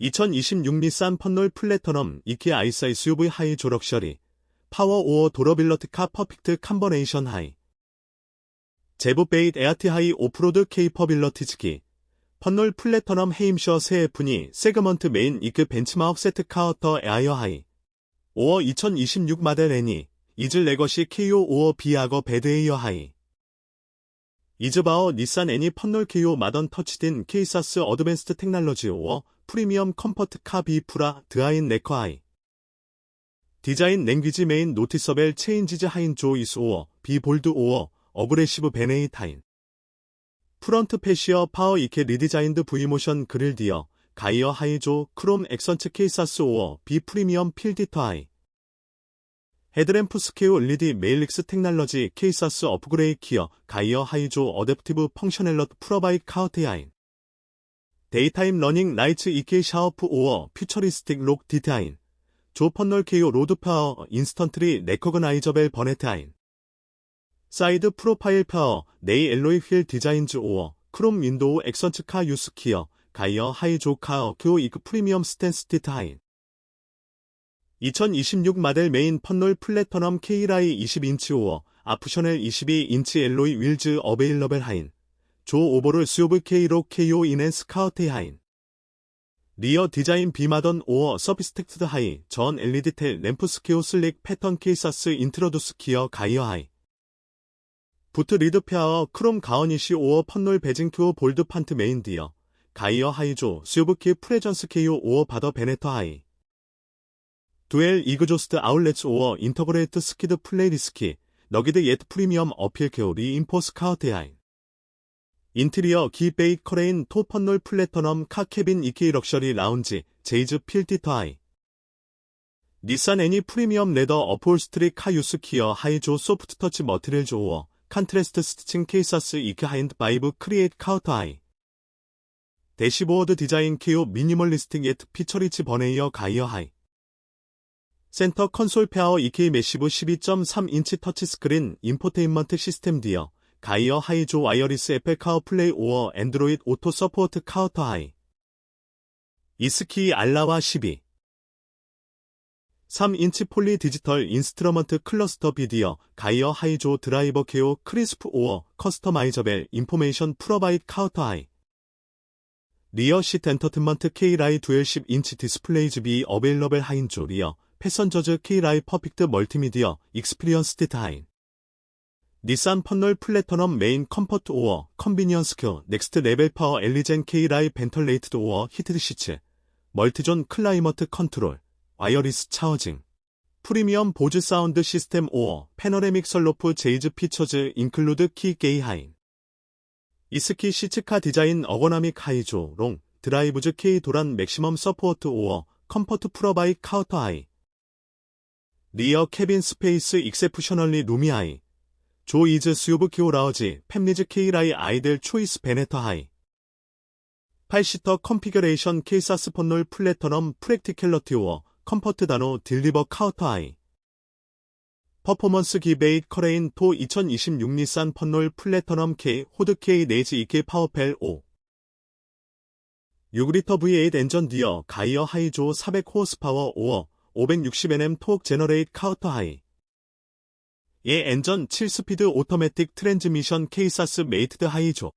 2026 닛산 펀롤 플래터넘 이케아 아이사이 SUV 하이 조럭셔리 파워 오어 도러빌러트 카 퍼펙트 캄버네이션 하이. 제부 베이트 에아티 하이 오프로드 케이퍼빌러티즈기 펀롤 플래터넘 헤임셔 세에프니 세그먼트 메인 이크 벤치마크 세트 카우터 에아이어 하이. 5어 2026 마델 애니 이즐 레거시 KO 5어 비아거 베드에이어 하이. 이즈바어 닛산 애니 펀롤 KO 마던 터치딘 케이사스 어드밴스트 테크놀로지 5어 프리미엄 컴퍼트 카 비프라 드아인 네커 아이. 디자인 랭귀지 메인 노티서벨 체인지즈 하인 조 이스 오어 비 볼드 오어 어브레시브 베네이 타인. 프런트 패시어 파워 이케 리디자인드 V모션 그릴 디어 가이어 하이조 크롬 엑선츠 케이사스 오어 비 프리미엄 필디터 아이. 헤드램프 스케어 LED 메일릭스 테크놀로지 케이사스 업그레이 키어 가이어 하이조 어댑티브 펑셔넬럿 프로바이 카우테아인 데이타임 러닝 라이츠 EK 샤워프 오어 퓨처리스틱 록 디테인 조 펀널 KO 로드 파워 인스턴트리 레커그나이저 벨 버네트아인 사이드 프로파일 파워 네이 엘로이 휠 디자인즈 오어 크롬 윈도우 엑선츠 카 유스 키어 가이어 하이조 카어 교 이크 프리미엄 스탠스 티타인. 2026 마델 메인 펀롤 플래터넘 K라이 20인치 오어 아프셔넬 22인치 엘로이 윌즈 어베일러벨 하인 조 오버롤 수오브 K로 KO 인앤 스카우테 하인. 리어 디자인 비마던 오어 서비스텍트드 하이 전 LED 텔 램프 스키오 슬릭 패턴 케이사스 인트로두스 키어 가이어 하이. 부트 리드 페어 크롬 가어니시 오어 펀롤 베징 큐어 볼드 판트 메인 디어 가이어 하이조 수오브키 프레전스 케이오 오어 바더 베네터 하이. 두엘 이그조스트 아울렛 오어 인터그레이트 스키드 플레이리스키 너기드 예트 프리미엄 어필 케어 리인포스 카우테 하이 인테리어 기 베이 커레인 토펀롤 플래터넘 카케빈 이케이 럭셔리 라운지 제이즈 필티터 아이. 닛산 애니 프리미엄 레더 어폴스트리 카 유스 키어 하이조 소프트 터치 머티리얼 조어 컨트레스트 스티칭 케이사스 이크 하인드 바이브 크리에이트 카우터 아이. 대시보어드 디자인 케오 미니멀리스틱 예트 피처리치 버네이어 가이어 하이. 센터 컨솔 페어 EK 메시브 12.3인치 터치스크린 인포테인먼트 시스템 디어 가이어 하이조 와이어리스 애플 카우플레이 오어 앤드로이드 오토 서포트 카우터 하이. 이스키 알라와 12 3인치 폴리 디지털 인스트러먼트 클러스터 비디어 가이어 하이조 드라이버 케오 크리스프 오어 커스터마이저 벨 인포메이션 프로바이드 카우터 하이. 리어 시트 엔터테먼트 K라이 듀얼 10인치 디스플레이즈 비 어베일러벨 하인조 리어 패선저즈 K라이 퍼펙트 멀티미디어 익스피리언스 디타인 닛산 펀널 플래터넘 메인 컴포트 오어 컨비니언스 큐 넥스트 레벨 파워 엘리젠 K라이 벤털레이트드 오어 히트드 시츠 멀티존 클라이머트 컨트롤 와이어리스 차어징 프리미엄 보즈 사운드 시스템 오어 패너레믹 설로프 제이즈 피처즈 인클루드 키 게이 하인 이스키 시츠카 디자인 어거나믹 하이조 롱 드라이브즈 K 도란 맥시멈 서포트 오어 컴포트 프로바이 카우터 하이 리어 캐빈 스페이스 익세프셔널리 루미 하이 조 이즈 수요브 키오 라우지 팹리즈 K라이 아이들 초이스 베네터 하이. 8시터 컨피그레이션 케이사스 펀롤 플래터넘 프랙티켈러티 오어 컴퍼트 다노 딜리버 카우터 하이. 퍼포먼스 기베이트 커레인 토 2026 닛산 펀롤 플래터넘 K 호드 K 네이즈 EK 파워펠 5 6리터 V8 엔전 디어 가이어 하이조 400 호스파워 5어 560nm 토크 제너레이트 카우터 하이 예 엔전 7스피드 오토매틱 트랜즈미션 케이사스 메이트드 하이조